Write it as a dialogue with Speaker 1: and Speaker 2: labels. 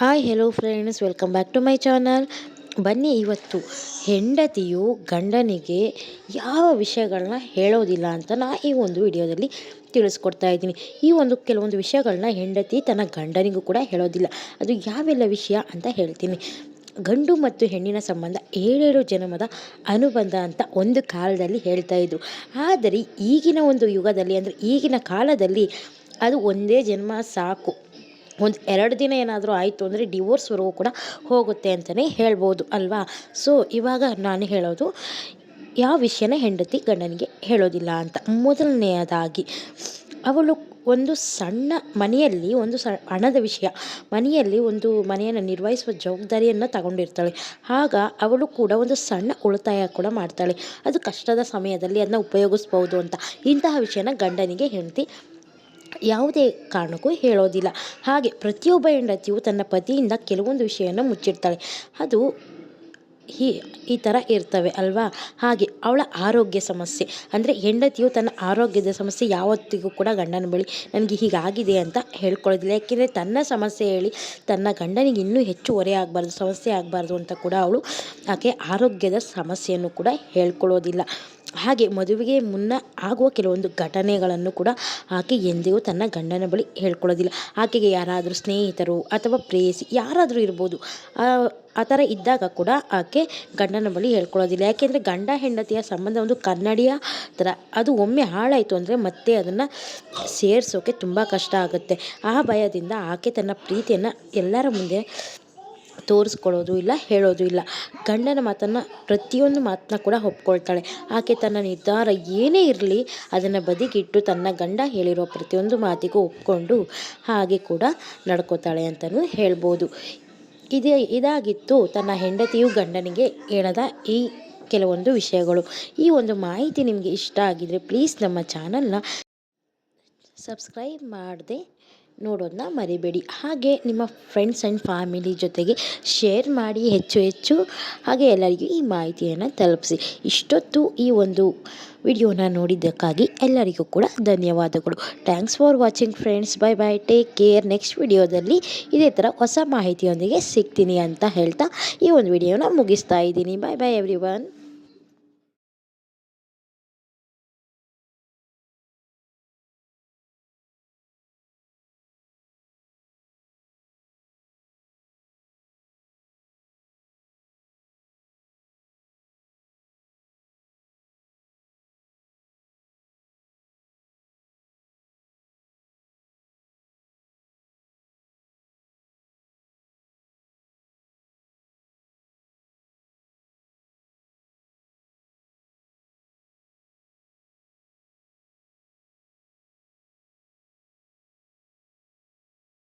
Speaker 1: Hi hello friends welcome back to my channel ಬನ್ನಿ, ಇವತ್ತು ಹೆಂಡತಿಯು ಗಂಡನಿಗೆ ಯಾವ ವಿಷಯಗಳನ್ನ ಹೇಳೋದಿಲ್ಲ ಅಂತ ನಾ ಈ ಒಂದು ವಿಡಿಯೋದಲ್ಲಿ ತಿಳಿಸ್ಕೊಡ್ತಾ ಇದ್ದೀನಿ. ಈ ಒಂದು ಕೆಲವೊಂದು ವಿಷಯಗಳನ್ನ ಹೆಂಡತಿ ತನ್ನ ಗಂಡನಿಗೂ ಕೂಡ ಹೇಳೋದಿಲ್ಲ. ಅದು ಯಾವೆಲ್ಲ ವಿಷಯ ಅಂತ ಹೇಳ್ತೀನಿ. ಗಂಡು ಮತ್ತು ಹೆಣ್ಣಿನ ಸಂಬಂಧ ಏಳೇಳು ಜನ್ಮದ ಅನುಬಂಧ ಅಂತ ಒಂದು ಕಾಲದಲ್ಲಿ ಹೇಳ್ತಾ ಇದ್ರು. ಆದರೆ ಈಗಿನ ಒಂದು ಯುಗದಲ್ಲಿ ಅಂದರೆ ಈಗಿನ ಕಾಲದಲ್ಲಿ ಅದು ಒಂದೇ ಜನ್ಮ ಸಾಕು. ಒಂದು ಎರಡು ದಿನ ಏನಾದರೂ ಆಯಿತು ಅಂದರೆ ಡಿವೋರ್ಸ್ವರೆಗೂ ಕೂಡ ಹೋಗುತ್ತೆ ಅಂತಲೇ ಹೇಳ್ಬೋದು ಅಲ್ವಾ? ಸೊ ಇವಾಗ ನಾನು ಹೇಳೋದು, ಯಾವ ವಿಷಯನ ಹೆಂಡತಿ ಗಂಡನಿಗೆ ಹೇಳೋದಿಲ್ಲ ಅಂತ. ಮೊದಲನೆಯದಾಗಿ, ಅವಳು ಒಂದು ಸಣ್ಣ ಮನೆಯಲ್ಲಿ, ಒಂದು ಸ, ಹಣದ ವಿಷಯ, ಮನೆಯಲ್ಲಿ ಒಂದು ಮನೆಯನ್ನು ನಿರ್ವಹಿಸುವ ಜವಾಬ್ದಾರಿಯನ್ನು ತಗೊಂಡಿರ್ತಾಳೆ. ಆಗ ಅವಳು ಕೂಡ ಒಂದು ಸಣ್ಣ ಉಳಿತಾಯ ಕೂಡ ಮಾಡ್ತಾಳೆ. ಅದು ಕಷ್ಟದ ಸಮಯದಲ್ಲಿ ಅದನ್ನ ಉಪಯೋಗಿಸ್ಬೋದು ಅಂತ. ಇಂತಹ ವಿಷಯನ ಗಂಡನಿಗೆ ಹೆಂಡತಿ ಯಾವುದೇ ಕಾರಣಕ್ಕೂ ಹೇಳೋದಿಲ್ಲ. ಹಾಗೆ ಪ್ರತಿಯೊಬ್ಬ ಹೆಂಡತಿಯು ತನ್ನ ಪತಿಯಿಂದ ಕೆಲವೊಂದು ವಿಷಯವನ್ನು ಮುಚ್ಚಿಡ್ತಾಳೆ. ಅದು ಈ ಈ ಥರ ಇರ್ತವೆ ಅಲ್ವಾ? ಹಾಗೆ ಅವಳ ಆರೋಗ್ಯ ಸಮಸ್ಯೆ. ಅಂದರೆ ಹೆಂಡತಿಯು ತನ್ನ ಆರೋಗ್ಯದ ಸಮಸ್ಯೆ ಯಾವತ್ತಿಗೂ ಕೂಡ ಗಂಡನ ಬಳಿ ನನಗೆ ಹೀಗಾಗಿದೆ ಅಂತ ಹೇಳ್ಕೊಳ್ಳೋದಿಲ್ಲ. ಯಾಕೆಂದರೆ ತನ್ನ ಸಮಸ್ಯೆ ಹೇಳಿ ತನ್ನ ಗಂಡನಿಗೆ ಇನ್ನೂ ಹೆಚ್ಚು ಹೊರೆ ಆಗಬಾರ್ದು, ಸಮಸ್ಯೆ ಆಗಬಾರ್ದು ಅಂತ ಕೂಡ ಅವಳು ಆಕೆ ಆರೋಗ್ಯದ ಸಮಸ್ಯೆಯನ್ನು ಕೂಡ ಹೇಳ್ಕೊಳ್ಳೋದಿಲ್ಲ. ಹಾಗೆ ಮದುವೆಗೆ ಮುನ್ನ ಆಗುವ ಕೆಲವೊಂದು ಘಟನೆಗಳನ್ನು ಕೂಡ ಆಕೆ ಎಂದಿಗೂ ತನ್ನ ಗಂಡನ ಬಳಿ ಹೇಳ್ಕೊಳ್ಳೋದಿಲ್ಲ. ಆಕೆಗೆ ಯಾರಾದರೂ ಸ್ನೇಹಿತರು ಅಥವಾ ಪ್ರೇಯಸಿ ಯಾರಾದರೂ ಇರ್ಬೋದು. ಆ ಥರ ಇದ್ದಾಗ ಕೂಡ ಆಕೆ ಗಂಡನ ಬಳಿ ಹೇಳ್ಕೊಳ್ಳೋದಿಲ್ಲ. ಯಾಕೆಂದರೆ ಗಂಡ ಹೆಂಡತಿಯ ಸಂಬಂಧ ಒಂದು ಕನ್ನಡಿಯ ಥರ. ಅದು ಒಮ್ಮೆ ಹಾಳಾಯಿತು ಅಂದರೆ ಮತ್ತೆ ಅದನ್ನು ಸೇರಿಸೋಕೆ ತುಂಬ ಕಷ್ಟ ಆಗುತ್ತೆ. ಆ ಭಯದಿಂದ ಆಕೆ ತನ್ನ ಪ್ರೀತಿಯನ್ನು ಎಲ್ಲರ ಮುಂದೆ ತೋರಿಸ್ಕೊಳ್ಳೋದು ಇಲ್ಲ, ಹೇಳೋದು ಇಲ್ಲ. ಗಂಡನ ಮಾತನ್ನು, ಪ್ರತಿಯೊಂದು ಮಾತನ್ನ ಕೂಡ ಒಪ್ಕೊಳ್ತಾಳೆ. ಆಕೆ ತನ್ನ ನಿರ್ಧಾರ ಏನೇ ಇರಲಿ ಅದನ್ನು ಬದಿಗಿಟ್ಟು ತನ್ನ ಗಂಡ ಹೇಳಿರೋ ಪ್ರತಿಯೊಂದು ಮಾತಿಗೂ ಒಪ್ಕೊಂಡು ಹಾಗೆ ಕೂಡ ನಡ್ಕೋತಾಳೆ ಅಂತಲೂ ಹೇಳ್ಬೋದು. ಇದೇ ಇದಾಗಿತ್ತು ತನ್ನ ಹೆಂಡತಿಯು ಗಂಡನಿಗೆ ಹೇಳದ ಈ ಕೆಲವೊಂದು ವಿಷಯಗಳು. ಈ ಒಂದು ಮಾಹಿತಿ ನಿಮಗೆ ಇಷ್ಟ ಆಗಿದ್ದರೆ ಪ್ಲೀಸ್ ನಮ್ಮ ಚಾನಲ್ನ ಸಬ್ಸ್ಕ್ರೈಬ್ ಮಾಡದೆ. ನೋಡೋದನ್ನ ಮರಿಬೇಡಿ. ಹಾಗೆ ನಿಮ್ಮ ಫ್ರೆಂಡ್ಸ್ ಆ್ಯಂಡ್ ಫ್ಯಾಮಿಲಿ ಜೊತೆಗೆ ಶೇರ್ ಮಾಡಿ ಹೆಚ್ಚು ಹೆಚ್ಚು ಹಾಗೆ ಎಲ್ಲರಿಗೂ ಈ ಮಾಹಿತಿಯನ್ನು ತಲುಪಿಸಿ. ಇಷ್ಟೊತ್ತು ಈ ಒಂದು ವಿಡಿಯೋನ ನೋಡಿದ್ದಕ್ಕಾಗಿ ಎಲ್ಲರಿಗೂ ಕೂಡ ಧನ್ಯವಾದಗಳು. Thanks for watching friends bye bye take care next ವಿಡಿಯೋದಲ್ಲಿ ಇದೇ ಥರ ಹೊಸ ಮಾಹಿತಿಯೊಂದಿಗೆ ಸಿಗ್ತೀನಿ ಅಂತ ಹೇಳ್ತಾ ಈ ಒಂದು ವಿಡಿಯೋನ ಮುಗಿಸ್ತಾ ಇದ್ದೀನಿ. ಬಾಯ್ ಬಾಯ್ ಎವ್ರಿ